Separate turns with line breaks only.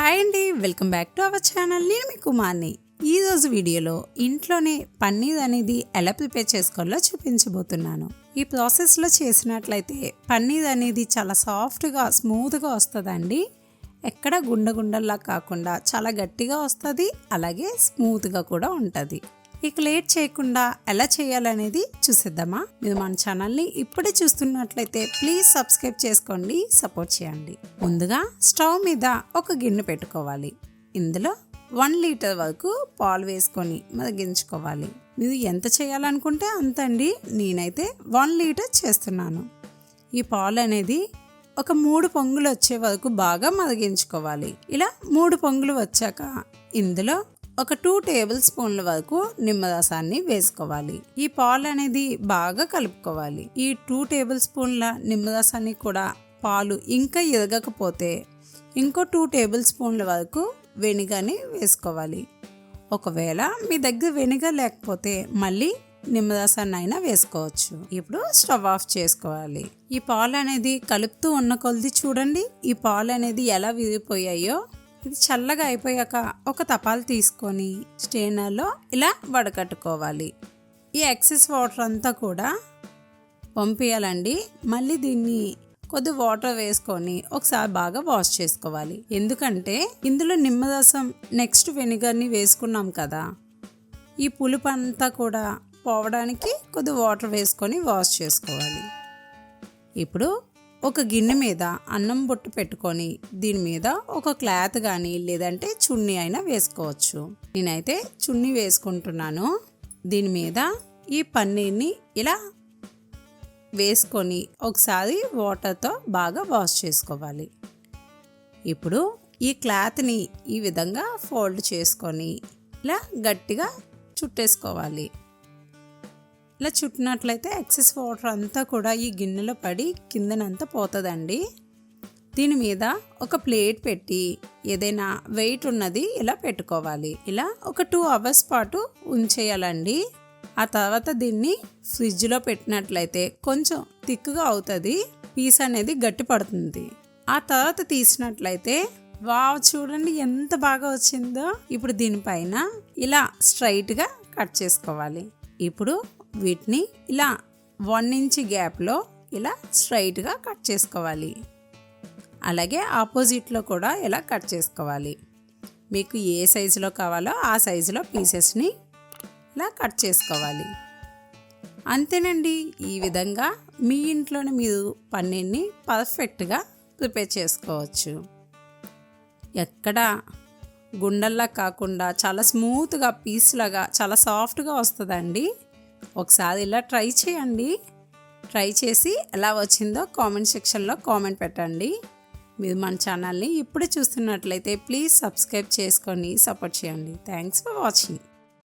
Hi అండి welcome back to our channel. నేను మీ కుమార్ని. ఈరోజు వీడియోలో ఇంట్లోనే పన్నీర్ అనేది ఎలా ప్రిపేర్ చేసుకోవాలో చూపించబోతున్నాను. ఈ ప్రాసెస్లో చేసినట్లయితే పన్నీర్ అనేది చాలా సాఫ్ట్గా స్మూత్గా వస్తుందండి. ఎక్కడ గుండె గుండల్లా కాకుండా చాలా గట్టిగా వస్తుంది అలాగే స్మూత్గా కూడా ఉంటుంది. ఇక లేట్ చేయకుండా ఎలా చేయాలనేది చూసేద్దామా? మీరు మన ఛానల్ని ఇప్పుడే చూస్తున్నట్లయితే ప్లీజ్ సబ్స్క్రైబ్ చేసుకోండి సపోర్ట్ చేయండి. ముందుగా స్టవ్ మీద ఒక గిన్నె పెట్టుకోవాలి. ఇందులో వన్ లీటర్ వరకు పాలు వేసుకొని మరిగించుకోవాలి. మీరు ఎంత చేయాలనుకుంటే అంత అండి నేనైతే వన్ లీటర్ చేస్తున్నాను. ఈ పాలు అనేది ఒక మూడు పొంగులు వచ్చే వరకు బాగా మరిగించుకోవాలి. ఇలా మూడు పొంగులు వచ్చాక ఇందులో ఒక టూ టేబుల్ స్పూన్ల వరకు నిమ్మరసాన్ని వేసుకోవాలి. ఈ పాలు అనేది బాగా కలుపుకోవాలి. ఈ టూ టేబుల్ స్పూన్ల నిమ్మరసాన్ని కూడా పాలు ఇంకా ఇరగకపోతే ఇంకో టూ టేబుల్ స్పూన్ల వరకు వెనిగర్ని వేసుకోవాలి. ఒకవేళ మీ దగ్గర వెనిగర్ లేకపోతే మళ్ళీ నిమ్మరసాన్ని అయినా వేసుకోవచ్చు. ఇప్పుడు స్టవ్ ఆఫ్ చేసుకోవాలి. ఈ పాలు అనేది కలుపుతూ ఉన్న కొలది చూడండి. ఈ పాలు అనేది ఎలా విరిగిపోయాయో ఇది చల్లగా అయిపోయాక ఒక తపాలు తీసుకొని స్టేనర్లో ఇలా వడకట్టుకోవాలి. ఈ ఎక్సెస్ వాటర్ అంతా కూడా పంపించాలండి మళ్ళీ దీన్ని కొద్ది వాటర్ వేసుకొని ఒకసారి బాగా వాష్ చేసుకోవాలి. ఎందుకంటే ఇందులో నిమ్మరసం నెక్స్ట్ వెనిగర్ని వేసుకున్నాం కదా. ఈ పులుపు అంతా కూడా పోవడానికి కొద్ది వాటర్ వేసుకొని వాష్ చేసుకోవాలి. ఇప్పుడు ఒక గిన్నె మీద అన్నం బొట్టు పెట్టుకొని దీని మీద ఒక క్లాత్ కానీ లేదంటే చున్నీ అయినా వేసుకోవచ్చు. నేనైతే చున్నీ వేసుకుంటున్నాను. దీని మీద ఈ పన్నీర్ని ఇలా వేసుకొని ఒకసారి వాటర్తో బాగా వాష్ చేసుకోవాలి. ఇప్పుడు ఈ క్లాత్ని ఈ విధంగా ఫోల్డ్ చేసుకొని ఇలా గట్టిగా చుట్టేసుకోవాలి. ఇలా చుట్టినట్లయితే ఎక్సెస్ వాటర్ అంతా కూడా ఈ గిన్నెలో పడి కిందనంతా పోతుందండి. దీని మీద ఒక ప్లేట్ పెట్టి ఏదైనా వెయిట్ ఉన్నది ఇలా పెట్టుకోవాలి. ఇలా ఒక టూ అవర్స్ పాటు ఉంచేయాలండి. ఆ తర్వాత దీన్ని ఫ్రిడ్జ్లో పెట్టినట్లయితే కొంచెం థిక్గా అవుతుంది పీస్ అనేది గట్టి పడుతుంది. ఆ తర్వాత తీసినట్లయితే వావ్ చూడండి ఎంత బాగా వచ్చిందో. ఇప్పుడు దీనిపైన ఇలా స్ట్రైట్గా కట్ చేసుకోవాలి. ఇప్పుడు వీటిని ఇలా వన్ ఇంచ్ గ్యాప్లో ఇలా స్ట్రైట్గా కట్ చేసుకోవాలి. అలాగే ఆపోజిట్లో కూడా ఇలా కట్ చేసుకోవాలి. మీకు ఏ సైజులో కావాలో ఆ సైజులో పీసెస్ని ఇలా కట్ చేసుకోవాలి. అంతేనండి ఈ విధంగా మీ ఇంట్లోనే మీరు పన్నీర్ని పర్ఫెక్ట్గా ప్రిపేర్ చేసుకోవచ్చు. ఎక్కడ గుండల్లా కాకుండా చాలా స్మూత్గా పీస్లాగా చాలా సాఫ్ట్గా వస్తుందండి. ఒకసారి ఇలా ట్రై చేయండి. ట్రై చేసి ఎలా వచ్చిందో కామెంట్ సెక్షన్లో కామెంట్ పెట్టండి. మీరు మన ఛానల్ని ఇప్పుడు చూస్తున్నట్లయితే ప్లీజ్ సబ్స్క్రైబ్ చేసుకొని సపోర్ట్ చేయండి. Thanks for watching.